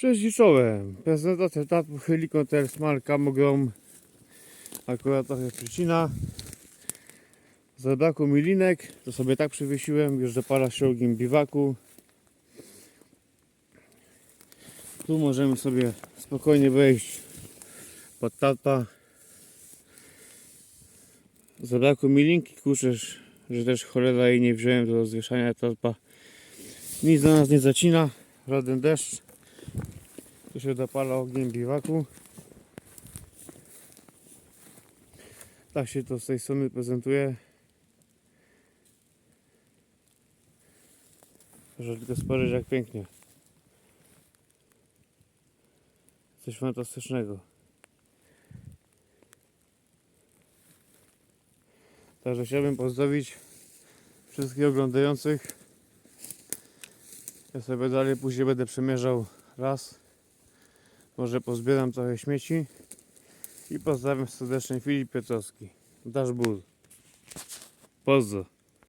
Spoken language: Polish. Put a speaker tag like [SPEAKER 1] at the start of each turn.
[SPEAKER 1] Przeździczołem. Prezentacja tatu Helikopter Smart Camogrom. Akurat trochę przycina. Zabrakło mi linek, to sobie tak przywiesiłem, już dopala się ogień biwaku. Tu możemy sobie spokojnie wejść pod tata. Zabrakło mi linki, że też cholera jej nie wziąłem do zwieszania tarpa. Nic do nas nie zacina, żaden deszcz. Się dopala ogień biwaku. Tak się to z tej strony prezentuje. Proszę tylko spojrzeć jak pięknie. Coś fantastycznego. Także chciałbym pozdrowić wszystkich oglądających. Ja sobie dalej później będę przemierzał raz. Może pozbieram trochę śmieci. I pozdrawiam serdecznie Filip Piotrowski. Dasz ból. Pozdro.